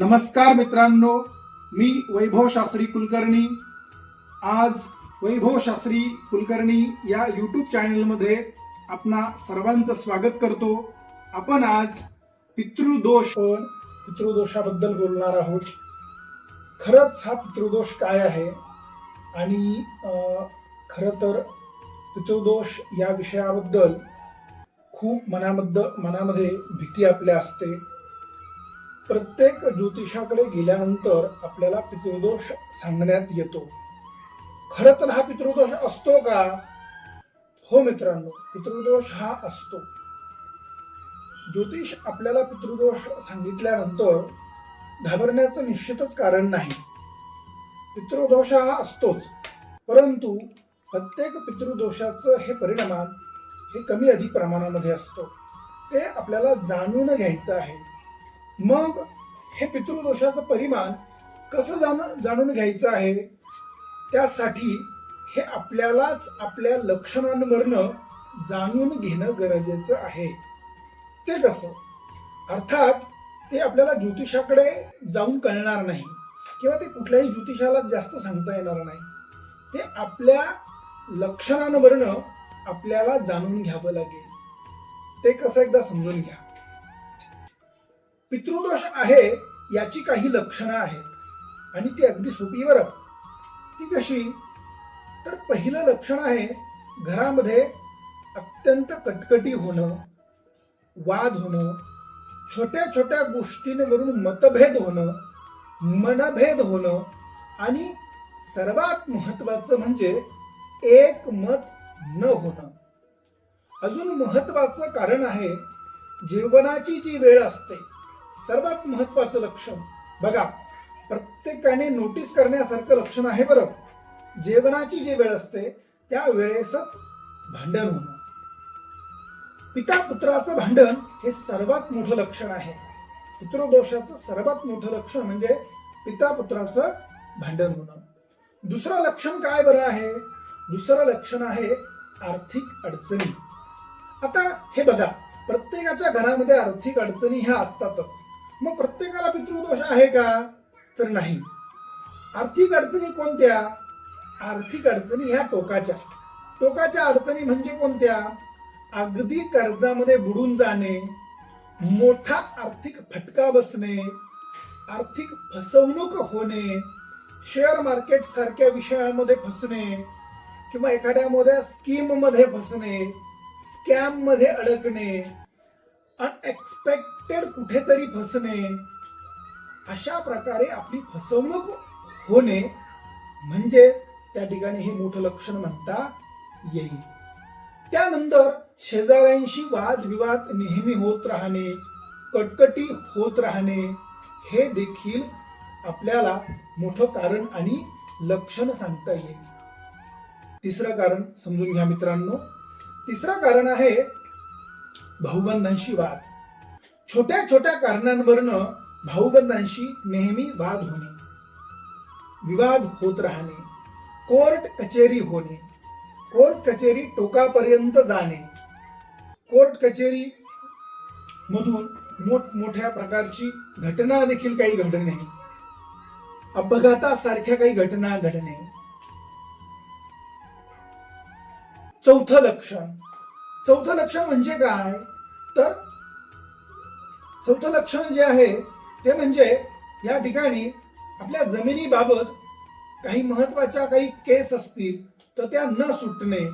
नमस्कार मित्रांनो मी वैभव शास्त्री कुलकर्णी. आज वैभव शास्त्री कुलकर्णी या यूट्यूब चॅनलमध्ये आपणा सर्वांचं स्वागत करतो. आपण आज पितृदोष पितृदोषाबद्दल बोलणार आहोत. खरंच हा पितृदोष काय आहे? आणि खरं तर पितृदोष या विषयाबद्दल खूप मनामध्ये मनामध्ये भीती आपल्या असते. प्रत्येक ज्योतिषाकडे गेल्यानंतर आपल्याला पितृदोष सांगण्यात येतो. खर तर हा पितृदोष असतो का? हो मित्रांनो पितृदोष हा असतो. ज्योतिष आपल्याला पितृदोष सांगितल्यानंतर घाबरण्याचं निश्चितच कारण नाही. पितृदोष हा असतोच परंतु प्रत्येक पितृदोषाचं हे परिणाम हे कमी अधिक प्रमाणामध्ये असतो. ते आपल्याला जाणून घ्यायचं आहे. मग हे पितृदोषाचं परिमाण कसं जाण जाणून घ्यायचं आहे? त्यासाठी हे आपल्यालाच आपल्या लक्षणांवरनं जाणून घेणं गरजेचं आहे. ते कसं? अर्थात ते आपल्याला ज्योतिषाकडे जाऊन कळणार नाही किंवा ते कुठल्याही ज्योतिषाला जास्त सांगता येणार नाही. ते आपल्या लक्षणांवरनं आपल्याला जाणून घ्यावं लागेल. ते कसं एकदा समजून घ्या. पितृदोष आहे याची काही लक्षणं आहेत. आणि ती अगदी सोपी बरं. ती कशी? तर पहिलं लक्षण आहे घरामध्ये अत्यंत कटकटी होणं वाद होणं छोट्या छोट्या गोष्टींवरून मतभेद होणं मनभेद होणं आणि सर्वात महत्वाचं म्हणजे एक मत न होणं. अजून महत्वाचं कारण आहे जीवनाची जी वेळ असते सर्वात महत्वाचं लक्षण. बघा प्रत्येकाने नोटीस करण्यासारखं लक्षण आहे बरं. जेवणाची जी वेळ असते त्या वेळेसच भांडण होणं. पिता पुत्राचं भांडण हे सर्वात मोठं लक्षण आहे. पितृदोषाचं सर्वात मोठं लक्षण म्हणजे पिता पुत्राचं भांडण होणं. दुसरं लक्षण काय बरं आहे? दुसरं लक्षण आहे आर्थिक अडचणी. आता हे बघा प्रत्येकाच्या घरामध्ये आर्थिक अडचणी ह्या असतातच. मग प्रत्येकाला पितृदोष आहे का? तर नाही. आर्थिक अडचणी कोणत्या? आर्थिक अडचणी ह्या टोकाच्या. टोकाच्या अडचणी म्हणजे कोणत्या? अगदी कर्जामध्ये बुडून जाणे मोठा आर्थिक फटका बसणे आर्थिक फसवणूक होणे शेअर मार्केट सारख्या विषयामध्ये फसणे किंवा एखाद्या मोठ्या स्कीममध्ये फसणे स्कॅममध्ये अडकणे अनएक्सपेक्टेड कुठेतरी फसणे अशा प्रकारे आपली फसवणूक होणे म्हणजे त्या ठिकाणी हे मोठं लक्षण म्हणता येईल. त्यानंतर शेजाऱ्यांशी वादविवाद नेहमी होत राहणे कटकटी होत राहणे हे देखील आपल्याला मोठं कारण आणि लक्षण सांगता येईल. तिसरं कारण समजून घ्या मित्रांनो तिसरं कारण आहे भाऊबंधांशी वाद. छोट्या छोट्या कारणांवरनं भाऊबंधांशी नेहमी वाद होणे विवाद होत राहणे कोर्ट कचेरी होणे कोर्ट कचेरी टोकापर्यंत जाणे कोर्ट कचेरी मधून मोठमोठ्या प्रकारची घटना देखील काही घडणे अपघातासारख्या काही घटना घडणे चौथं लक्षण. चौथं लक्षण म्हणजे काय? तर चौथं लक्षण जे आहे ते म्हणजे या ठिकाणी आपल्या जमिनीबाबत काही महत्त्वाच्या काही केस असतील तर त्या न सुटणे.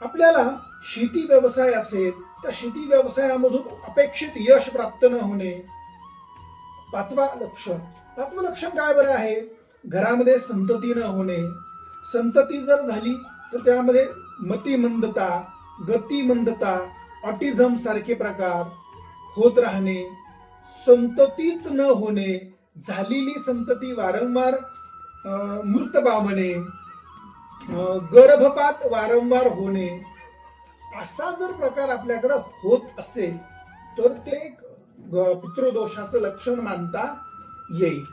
आपल्याला शेती व्यवसाय असेल तर शेती व्यवसायामधून अपेक्षित यश प्राप्त न होणे. पाचवा लक्षण. पाचवं लक्षण काय बरं आहे? घरामध्ये संतती न होणे. संतती जर झाली तर त्यामध्ये मतिमंदता गतिमंदता ऑटिझम सारखे प्रकार होत राहणे संततीच न होणे झालेली संतती वारंवार मृत पावणे गर्भपात वारंवार होणे असा जर प्रकार आपल्याकडे होत असेल तर ते एक पितृदोषाचं लक्षण मानता येईल.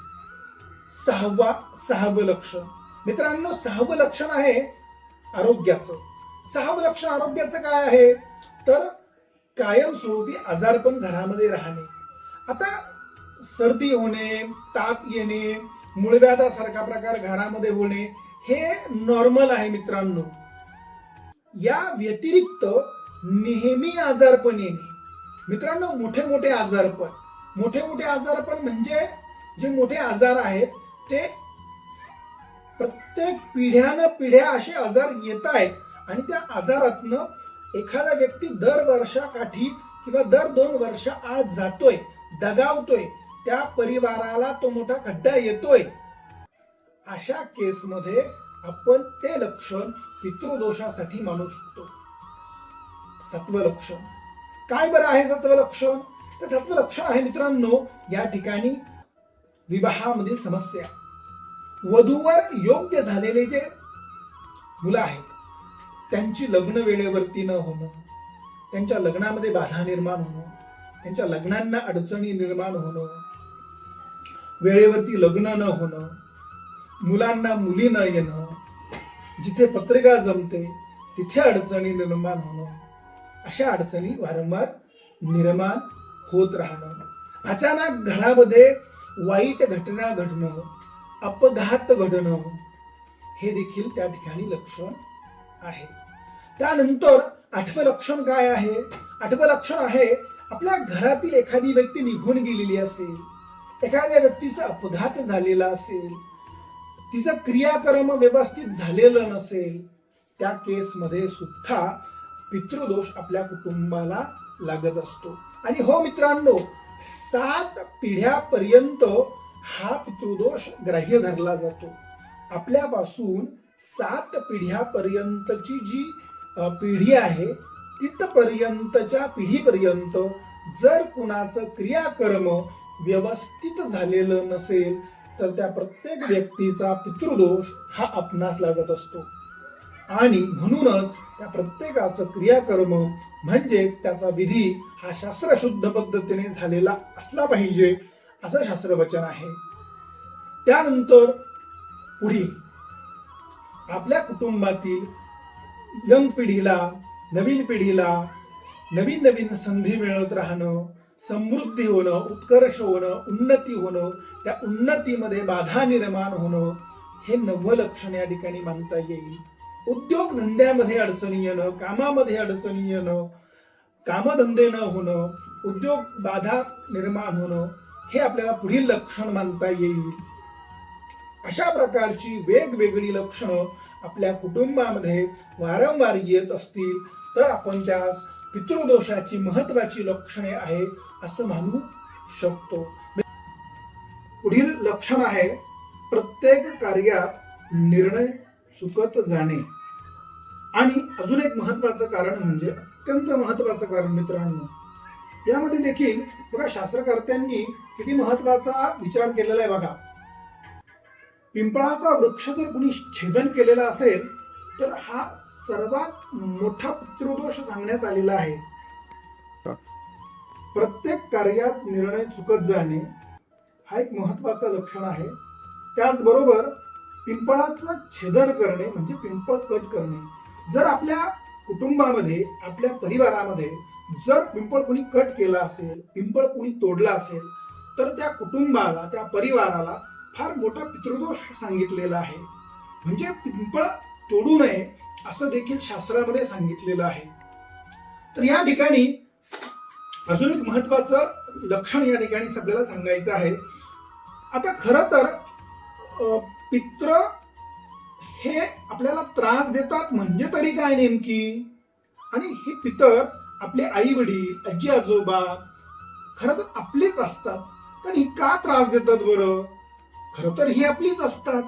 सहावा सहावं लक्षण. मित्रांनो सहावं लक्षण आहे आरोग्याचं. सहावं लक्षण आरोग्याचं काय आहे? तर कायमस्वरूपी आजारपण घरामध्ये राहणे. आता सर्दी होणे ताप येणे मुळव्याधासारखा प्रकार घरामध्ये होणे हे नॉर्मल आहे मित्रांनो. या व्यतिरिक्त नेहमी आजारपण येणे. मित्रांनो मोठे मोठे आजारपण मोठे मोठे आजारपण म्हणजे जे मोठे आजार आहेत ते प्रत्येक पिढ्यानं पिढ्या असे आजार येत आहेत आणि त्या आजारातनं एखादा व्यक्ती दर वर्षाकाठी किंवा दर दोन वर्ष आज जातोय दगावतोय त्या परिवाराला तो मोठा खड्डा येतोय. अशा केसमध्ये आपण ते लक्षण पितृदोषासाठी मानू शकतो. सत्व लक्षण काय बरं आहे सत्व लक्षण तर सत्व लक्षण आहे मित्रांनो या ठिकाणी विवाहामधील समस्या. वधूवर योग्य झालेले जे मुलं आहेत त्यांची लग्न वेळेवरती न होणं त्यांच्या लग्नामध्ये बाधा निर्माण होणं त्यांच्या लग्नांना अडचणी निर्माण होणं वेळेवरती लग्न न होणं मुलांना मुली न येणं जिथे पत्रिका जमते तिथे अडचणी निर्माण होणं अशा अडचणी वारंवार निर्माण होत राहणं. अचानक घरामध्ये वाईट घटना घडणं अपघात घडणं हे देखील त्या ठिकाणी लक्षण आहे. त्यानंतर आठवं लक्षण काय आहे? आठवं लक्षण आहे आपल्या घरातील एखादी व्यक्ती निघून गेलेली असेल एखाद्या व्यक्तीचा अपघात झालेला असेल तिचं क्रियाक्रम व्यवस्थित झालेलं नसेल त्या केसमध्ये सुद्धा पितृदोष आपल्या कुटुंबाला लागत असतो. आणि हो मित्रांनो सात पिढ्यापर्यंत हा पितृदोष ग्राह्य धरला जातो. आपल्यापासून सात पिढ्यापर्यंतची जी पिढी आहे तिथपर्यंतच्या पिढीपर्यंत जर कुणाचं क्रियाकर्म व्यवस्थित झालेलं नसेल तर त्या प्रत्येक व्यक्तीचा पितृदोष हा आपणास लागत असतो. आणि म्हणूनच त्या प्रत्येकाचं क्रियाकर्म म्हणजेच त्याचा विधी हा शास्त्रशुद्ध पद्धतीने झालेला असला पाहिजे असं शास्त्रवचन आहे. त्यानंतर पुढील. आपल्या कुटुंबातील यंग पिढीला नवीन पिढीला नवीन नवीन संधी मिळत राहणं समृद्धी होणं उत्कर्ष होणं उन्नती होणं त्या उन्नतीमध्ये बाधा निर्माण होणं हे नवं लक्षण या ठिकाणी मानता येईल. उद्योग धंद्यामध्ये अडचणी येणं कामामध्ये अडचणी येणं कामधंदे न होणं उद्योग बाधा निर्माण होणं हे आपल्याला पुढील लक्षण मानता येईल. अशा प्रकारची वेगवेगळी लक्षणं आपल्या कुटुंबामध्ये वारंवार येत असतील तर आपण त्यास पितृदोषाची महत्वाची लक्षणे आहे असं मानू शकतो. पुढील लक्षण आहे प्रत्येक कार्यात निर्णय चुकत जाणे. आणि अजून एक महत्वाचं कारण म्हणजे अत्यंत महत्वाचं कारण मित्रांनो यामध्ये देखील बघा शास्त्रकर्त्यांनी किती महत्त्वाचा विचार केलेला आहे बघा. पिंपळाचा वृक्ष जर कुणी छेदन केलेला असेल तर हा सर्वात मोठा पितृदोष सांगण्यात आलेला आहे. प्रत्येक कार्यात निर्णय चुकत जाणे हा एक महत्त्वाचा लक्षण आहे. त्याचबरोबर पिंपळाचं छेदन करणे म्हणजे पिंपळ कट करणे. जर आपल्या कुटुंबामध्ये आपल्या परिवारामध्ये जर पिंपळ कुणी कट केला असेल पिंपळ कुणी तोडला असेल तर त्या कुटुंबाला त्या परिवाराला फार मोठा पितृदोष सांगितलेला आहे. म्हणजे पिंपळ तोडू नये असं देखील शास्त्रामध्ये सांगितलेलं आहे. तर या ठिकाणी अजून एक महत्वाचं लक्षण या ठिकाणी सगळ्याला सांगायचं आहे. आता खरं तर पित्र हे आपल्याला त्रास देतात म्हणजे तरी काय नेमकी? आणि हे पितर आपले आई वडील आजी आजोबा खरं तर आपलेच असतात. पण ही का त्रास देतात बरं? खरं तर ही आपलीच असतात.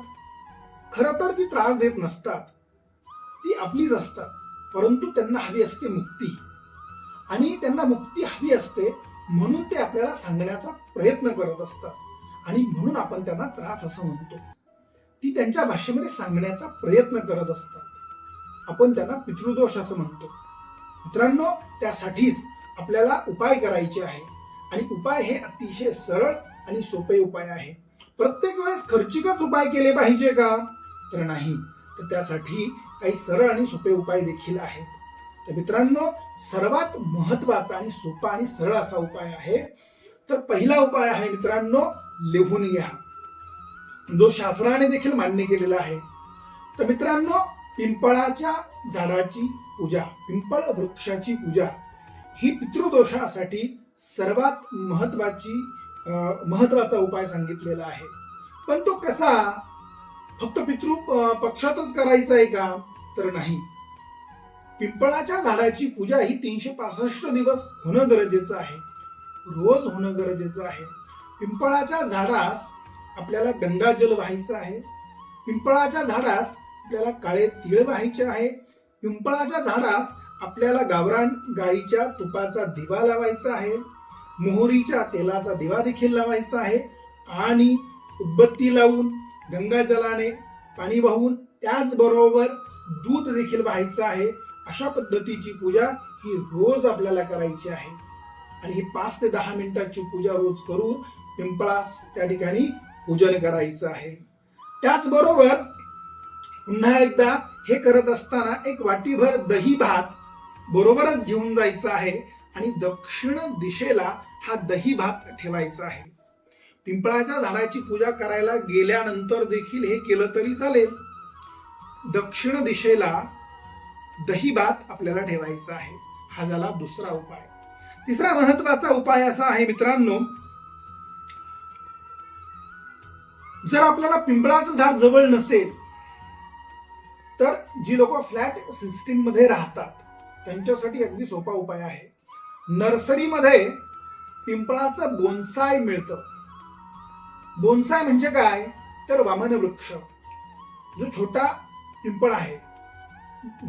खरं तर ती त्रास देत नसतात. ती आपलीच असतात. परंतु त्यांना हवी असते मुक्ती. आणि त्यांना मुक्ती हवी असते म्हणून ते आपल्याला सांगण्याचा प्रयत्न करत असतात. आणि म्हणून आपण त्यांना त्रास असं म्हणतो. ती त्यांच्या भाषेमध्ये सांगण्याचा प्रयत्न करत असतात. आपण त्यांना पितृदोष असं म्हणतो. मित्रांनो त्यासाठीच आपल्याला उपाय करायचे आहे आणि उपाय हे अतिशय सरळ आणि सोपे उपाय आहे. प्रत्येक वेळेस खर्चिकच उपाय केले पाहिजे का? तर नाही. तर त्यासाठी काही सरळ आणि सोपे उपाय देखील आहेत. तर मित्रांनो सर्वात महत्त्वाचा आणि सोपा आणि सरळ असा उपाय आहे. तर पहिला उपाय आहे मित्रांनो लिहून घ्या. जो शास्त्राने देखील मान्य केलेला आहे. तर मित्रांनो पिंपळाच्या झाडाची पूजा पिंपळ वृक्षाची पूजा ही पितृदोषासाठी सर्वात महत्वाची महत्त्वाचा उपाय सांगितलेला आहे. पण तो कसा? फक्त पितृ पक्षातच करायचा आहे का? तर नाही. पिंपळाच्या झाडाची पूजा ही तीनशे पासष्ट दिवस होणं गरजेचं आहे. रोज होणं गरजेचं आहे. पिंपळाच्या झाडास आपल्याला गंगाजल व्हायचं आहे. पिंपळाच्या झाडास आपल्याला काळे तीळ व्हायचे आहे. पिंपळाच्या झाडास आपल्याला गावरान गाईच्या तुपाचा दिवा लावायचा आहे मोहरीच्या तेलाचा दिवा देखील लावायचा आहे आणि उदबत्ती लावून गंगाजलाने पाणी वाहून त्याचबरोबर दूध देखील व्हायचं आहे अशा पद्धतीची पूजा ही रोज आपल्याला करायची आहे. आणि ही पाच ते दहा मिनिटाची पूजा रोज करून पिंपळास त्या ठिकाणी पूजन करायचं आहे. त्याचबरोबर पुन्हा एकदा हे करत असताना एक वाटीभर दही भात बरोबरच घेऊन जायचं आहे आणि दक्षिण दिशेला हा दही भात ठेवायचा आहे. पिंपळाच्या झाडाची पूजा करायला गेल्यानंतर देखील हे केलं तरी चालेल. दक्षिण दिशेला दही भात आपल्याला ठेवायचा आहे. हा झाला दुसरा उपाय. तिसरा महत्त्वाचा उपाय असा आहे मित्रांनो जर आपल्याला पिंपळाचं झाड जवळ नसेल तर जी लोक फ्लॅट सिस्टीममध्ये राहतात त्यांच्यासाठी अगदी सोपा उपाय आहे. नर्सरीमध्ये पिंपळाचं बोन्साय मिळतं. बोन्साय म्हणजे काय? तर वामन वृक्ष जो छोटा पिंपळ आहे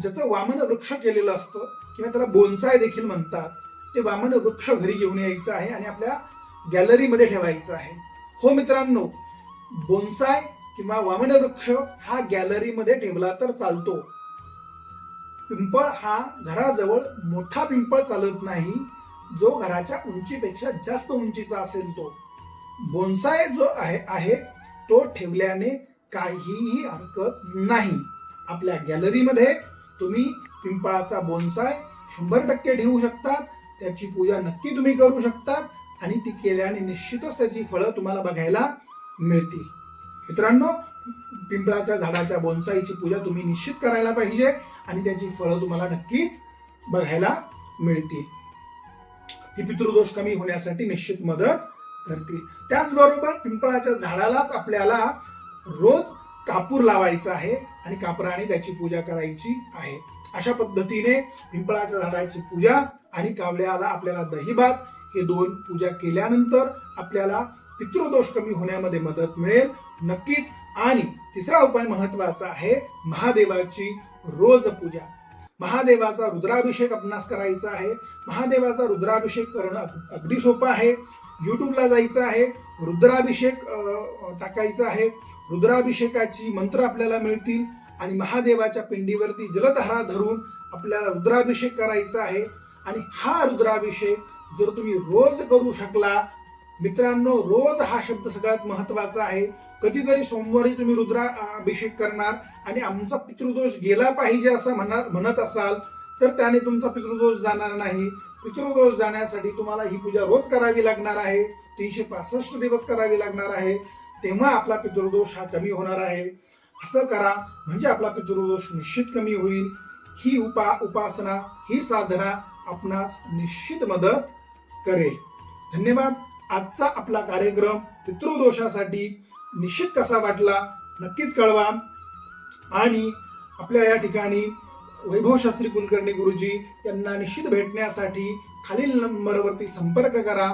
ज्याचं वामन वृक्ष केलेलं असतं किंवा त्याला बोन्साय देखील म्हणतात ते वामन वृक्ष घरी घेऊन यायचं आहे आणि आपल्या गॅलरीमध्ये ठेवायचं आहे. हो मित्रांनो बोन्साय किंवा वामन वृक्ष हा गॅलरीमध्ये ठेवला तर चालतो. पिंपळ हा घराजवळ मोठा पिंपळ चालत नाही जो घराच्या उंचीपेक्षा जास्त उंचीचा असेल तो. बोन्साय जो आहे आहे तो ठेवल्याने काहीही हरकत नाही. आपल्या गॅलरीमध्ये तुम्ही पिंपळाचा बोन्साय शंभर टक्के ठेवू शकतात त्याची पूजा नक्की तुम्ही करू शकतात आणि ती केल्याने निश्चितच त्याची फळं तुम्हाला बघायला मिळतील. मित्रांनो पिंपळाच्या झाडाच्या बोन्साईची पूजा तुम्ही निश्चित करायला पाहिजे आणि त्याची फळं तुम्हाला नक्कीच बघायला मिळतील. ती पितृदोष कमी होण्यासाठी निश्चित मदत करतील. त्याचबरोबर पिंपळाच्या झाडालाच आपल्याला रोज कापूर लावायचा आहे आणि कापराने त्याची पूजा करायची आहे. अशा पद्धतीने पिंपळाच्या झाडाची पूजा आणि कावळ्याला आपल्याला दहीभात हे दोन पूजा केल्यानंतर आपल्याला पितृदोष कमी होण्यामध्ये मदत मिळेल. नक्कीच आणि तिसरा उपाय महत्त्वाचा आहे महादेवाची रोज पूजा. महादेवाचा रुद्राभिषेक आपणास करायचा आहे. महादेवाचा रुद्राभिषेक करणं अगदी सोपं आहे. यूट्यूबला जायचं आहे. रुद्राभिषेक टाकायचा आहे. रुद्राभिषेकाची मंत्र आपल्याला मिळतील आणि महादेवाच्या पिंडीवरती जलधारा धरून आपल्याला रुद्राभिषेक करायचा आहे. आणि हा रुद्राभिषेक जर तुम्ही रोज करू शकला मित्रांनो रोज हा शब्द सगळ्यात महत्त्वाचा आहे. कधीतरी सोमवारी तुम्ही रुद्राभिषेक करणार आणि आमचा पितृदोष गेला पाहिजे असं म्हणा म्हणत असाल तर त्याने तुमचा पितृदोष जाणार नाही. पितृदोष जाण्यासाठी तुम्हाला ही पूजा रोज करावी लागणार आहे. तीनशे पासष्ट दिवस करावी लागणार आहे. तेव्हा आपला पितृदोष हा कमी होणार आहे. असं करा म्हणजे आपला पितृदोष निश्चित कमी होईल. ही उपा उपासना ही साधना आपणास निश्चित मदत करेल. धन्यवाद. आजचा आपला कार्यक्रम पितृदोषासाठी निश्चित कसा वाटला नक्कीच कळवा. आणि आपल्या या ठिकाणी वैभव शास्त्री कुलकर्णी गुरुजी यांना निश्चित भेटण्यासाठी खालील नंबरवरती संपर्क करा.